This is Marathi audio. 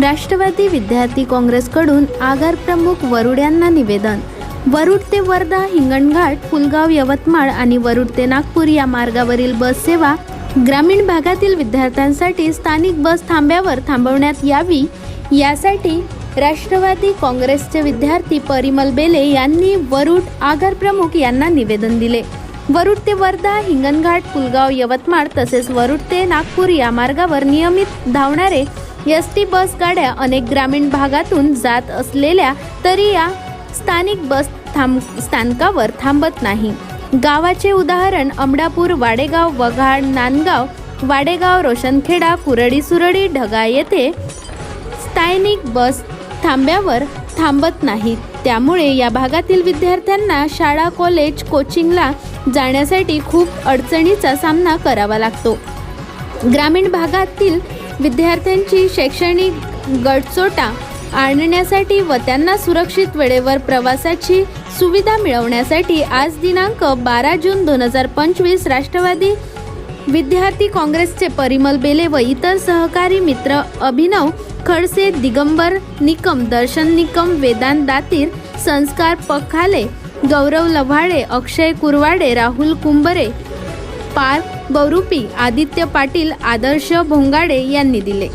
राष्ट्रवादी विद्यार्थी काँग्रेसकडून आगार प्रमुख वरुड यांना निवेदन. वरुड ते वर्धा हिंगणघाट फुलगाव यवतमाळ आणि वरुड ते नागपूर या मार्गावरील बस सेवा ग्रामीण भागातील विद्यार्थ्यांसाठी स्थानिक बस थांब्यावर थांबवण्यात यावी. यासाठी राष्ट्रवादी काँग्रेसचे विद्यार्थी परिमल बेले यांनी वरुड आगार प्रमुख यांना निवेदन दिले. वरुड ते वर्धा हिंगणघाट फुलगाव यवतमाळ तसेच वरुड ते नागपूर या मार्गावर नियमित धावणारे एस टी बस गाड्या अनेक ग्रामीण भागातून जात असलेल्या तरी या स्थानिक बस थांब स्थानकावर थांबत नाही. गावाचे उदाहरण अमडापूर वाडेगाव वघाड नांदगाव वाडेगाव रोशनखेडा कुरडी सुरडी ढगा येथे स्थानिक बस थांब्यावर थांबत नाहीत त्यामुळे या भागातील विद्यार्थ्यांना शाळा कॉलेज कोचिंगला जाण्यासाठी खूप अडचणीचा सामना करावा लागतो. ग्रामीण भागातील विद्यार्थ्यांची शैक्षणिक गडचोटा आणण्यासाठी व त्यांना सुरक्षित वेळेवर प्रवासाची सुविधा मिळवण्यासाठी आज दिनांक बारा जून दोन हजार पंचवीस राष्ट्रवादी विद्यार्थी काँग्रेसचे परिमल बेले व इतर सहकारी मित्र अभिनव खडसे दिगंबर निकम दर्शन निकम वेदांत दातीर संस्कार पखाले गौरव लव्हाळे अक्षय कुरवाडे राहुल कुंबरे पार्क बहुरूपी आदित्य पाटील आदर्श भोंगाडे यांनी दिले.